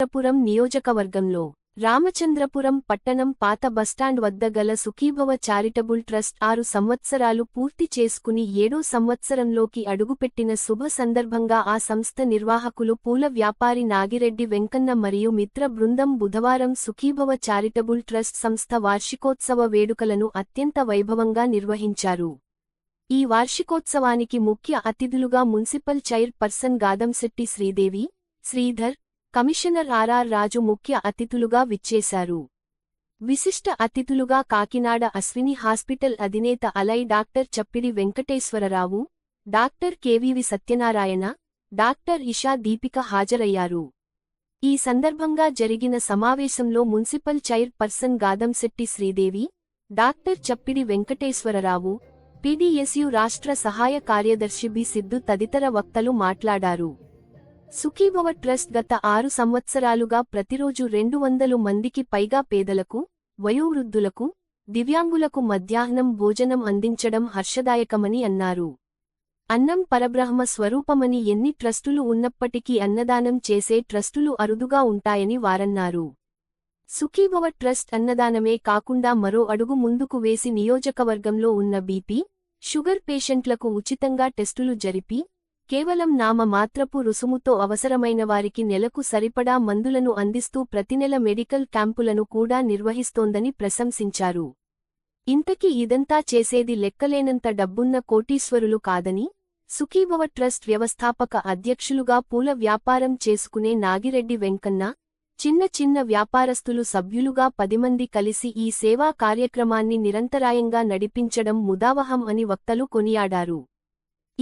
రామచంద్రపురం నియోజకవర్గంలో రామచంద్రపురం పట్టణం పాత బస్టాండ్ వద్ద గల సుఖీభవ చారిటబుల్ ట్రస్ట్ ఆరు సంవత్సరాలు పూర్తి చేసుకుని ఏడో సంవత్సరంలోకి అడుగుపెట్టిన శుభ సందర్భంగా ఆ సంస్థ నిర్వాహకులు పూల వ్యాపారి నాగిరెడ్డి వెంకన్న మరియు మిత్ర బృందం బుధవారం సుఖీభవ చారిటబుల్ ట్రస్ట్ సంస్థ వార్షికోత్సవ వేడుకలను అత్యంత వైభవంగా నిర్వహించారు. ఈ వార్షికోత్సవానికి ముఖ్య అతిథులుగా municipal chairperson Gadamsetti Sridevi Sridhar commissioner R R Raju ముఖ్య అతిథులుగా విచ్చేశారు. విశిష్ట అతిథులుగా కాకినాడ అశ్విని హాస్పిటల్ అధినేత అలై doctor Chappidi Venkateswararao doctor K V V Satyanarayana doctor Isha Deepika హాజరయ్యారు. ఈ సందర్భంగా జరిగిన సమావేశంలో municipal chairperson Gadamsetti Sridevi doctor Chappidi Venkateswararao PDSU రాష్ట్ర సహాయ కార్యదర్శి బి సిద్ధు తదితర వక్తలు మాట్లాడారు. సుఖీభవ ట్రస్ట్ గత ఆరు సంవత్సరాలుగా ప్రతిరోజు రెండు వందలు మందికి పైగా పేదలకు వయోవృద్ధులకు దివ్యాంగులకు మధ్యాహ్నం భోజనం అందించడం హర్షదాయకమని అన్నారు. అన్నం పరబ్రహ్మ స్వరూపమని ఎన్ని ట్రస్టులు ఉన్నప్పటికీ అన్నదానం చేసే ట్రస్టులు అరుదుగా ఉంటాయని వారన్నారు. సుఖీభవ ట్రస్ట్ అన్నదానమే కాకుండా మరో అడుగు ముందుకు వేసి నియోజకవర్గంలో ఉన్న బీపీ షుగర్ పేషెంట్లకు ఉచితంగా టెస్టులు జరిపి కేవలం నామ మాత్రపు రుసుముతో అవసరమైన వారికి నెలకు సరిపడా మందులను అందిస్తూ ప్రతినెల మెడికల్ క్యాంపులను కూడా నిర్వహిస్తోందని ప్రశంసించారు. ఇంతకీ ఇదంతా చేసేది లెక్కలేనంత డబ్బున్న కోటీశ్వరులు కాదని సుఖీభవ ట్రస్ట్ వ్యవస్థాపక అధ్యక్షులుగా పూల వ్యాపారం చేసుకునే నాగిరెడ్డి వెంకన్న చిన్న చిన్న వ్యాపారస్తులు సభ్యులుగా పదిమంది కలిసి ఈ సేవా కార్యక్రమాన్ని నిరంతరాయంగా నడిపించడం ముదావహం అని వక్తలు కొనియాడారు.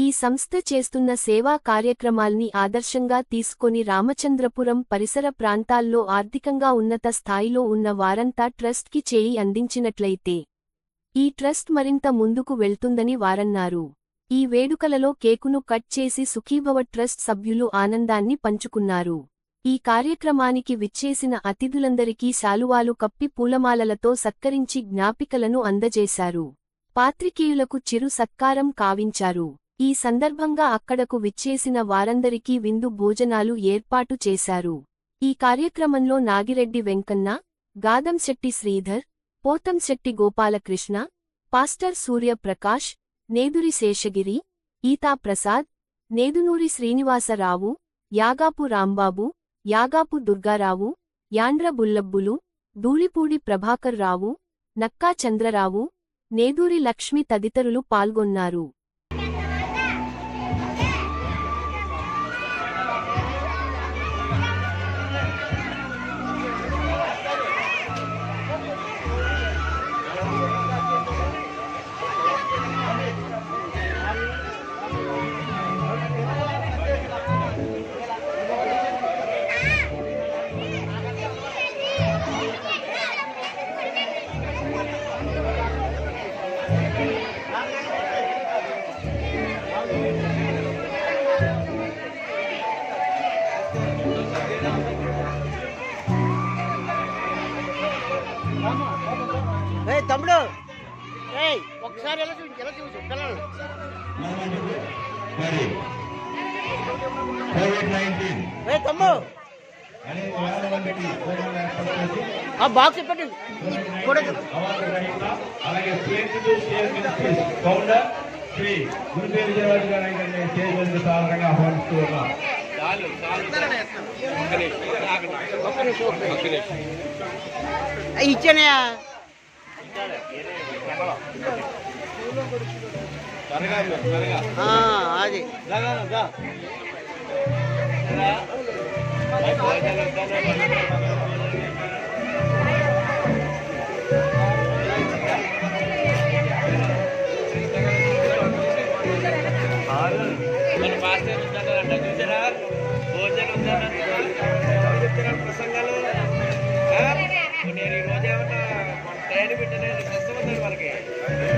ఈ సంస్థ చేస్తున్న సేవా కార్యక్రమాల్ని ఆదర్శంగా తీసుకొని రామచంద్రపురం పరిసర ప్రాంతాల్లో ఆర్థికంగా ఉన్నత స్థాయిలో ఉన్న వారంతా ట్రస్ట్కి చేయి అందించినట్లయితే ఈ ట్రస్ట్ మరింత ముందుకు వెళ్తుందని వారన్నారు. ఈ వేడుకలలో కేకును కట్ చేసి సుఖీభవ ట్రస్ట్ సభ్యులు ఆనందాన్ని పంచుకున్నారు. ఈ కార్యక్రమానికి విచ్చేసిన అతిథులందరికీ శాలువాలు కప్పి పూలమాలలతో సత్కరించి జ్ఞాపికలను అందజేశారు. పాత్రికేయులకు చిరు సత్కారం కావించారు. ఈ సందర్భంగా అక్కడకు విచ్చేసిన వారందరికీ విందు భోజనాలు ఏర్పాటు చేశారు. ఈ కార్యక్రమంలో నాగిరెడ్డి వెంకన్న గాదంశెట్టి శ్రీధర్ పోతంశెట్టి గోపాలకృష్ణ పాస్టర్ సూర్యప్రకాష్ నేదురి శేషగిరి ఈతా ప్రసాద్ నేదునూరి శ్రీనివాసరావు యాగాపు రాంబాబు యాగాపు దుర్గారావు యాండ్ర బుల్లబ్బులు ధూళిపూడి ప్రభాకర్ రావు నక్కా చంద్రరావు నేదూరి లక్ష్మి తదితరులు పాల్గొన్నారు. ఒకసారి ఎలా చూసి ఎలా చూసు పిల్లలు తమ్ము. ఆ బాక్స్ పెట్టి అలాగే శ్రీ గారు అయితే సాధారణంగా ఆహ్వానిస్తూ ఉన్నాం. ఇచ్చానయా అది. మన పాస్టర్ ఉందన్నారంట చూసారా భోజనం ఉందన్నారు ప్రసంగాలు నేను ఈ రోజు ఏమన్నా మన ట్రైన్ పెట్టిన స్వస్థ ఉందండి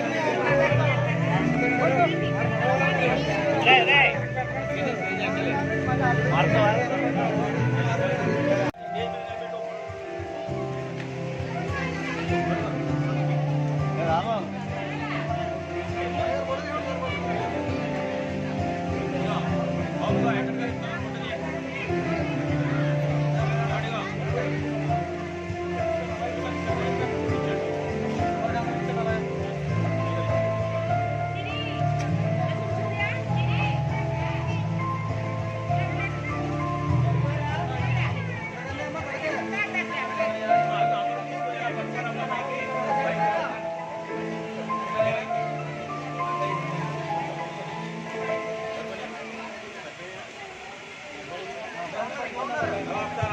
Gracias.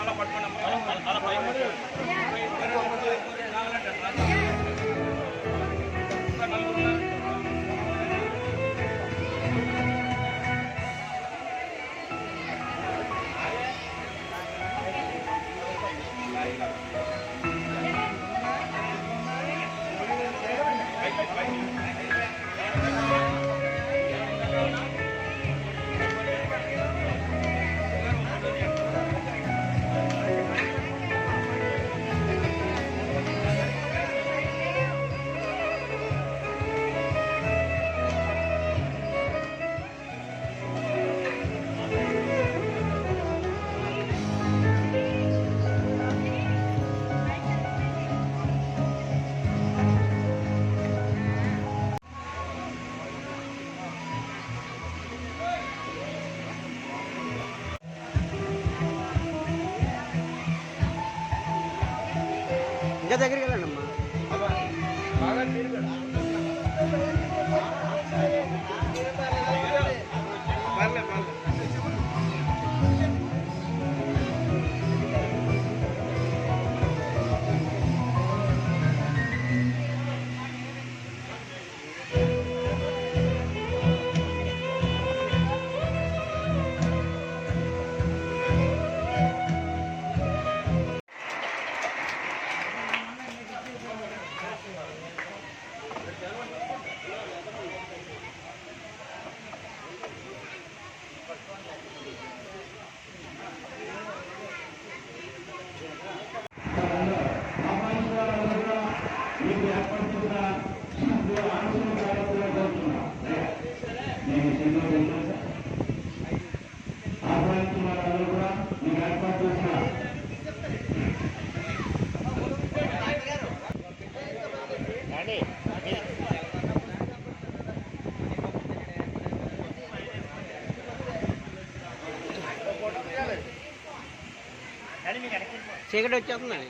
ఇంకా దగ్గరికి వెళ్ళండి అమ్మా నేను సంతోషిస్తున్నాను ఆహ్వానించిన వారందరూ కూడా మీకు ఏర్పాటు చేసిన చీకటి వచ్చేస్తున్నాయి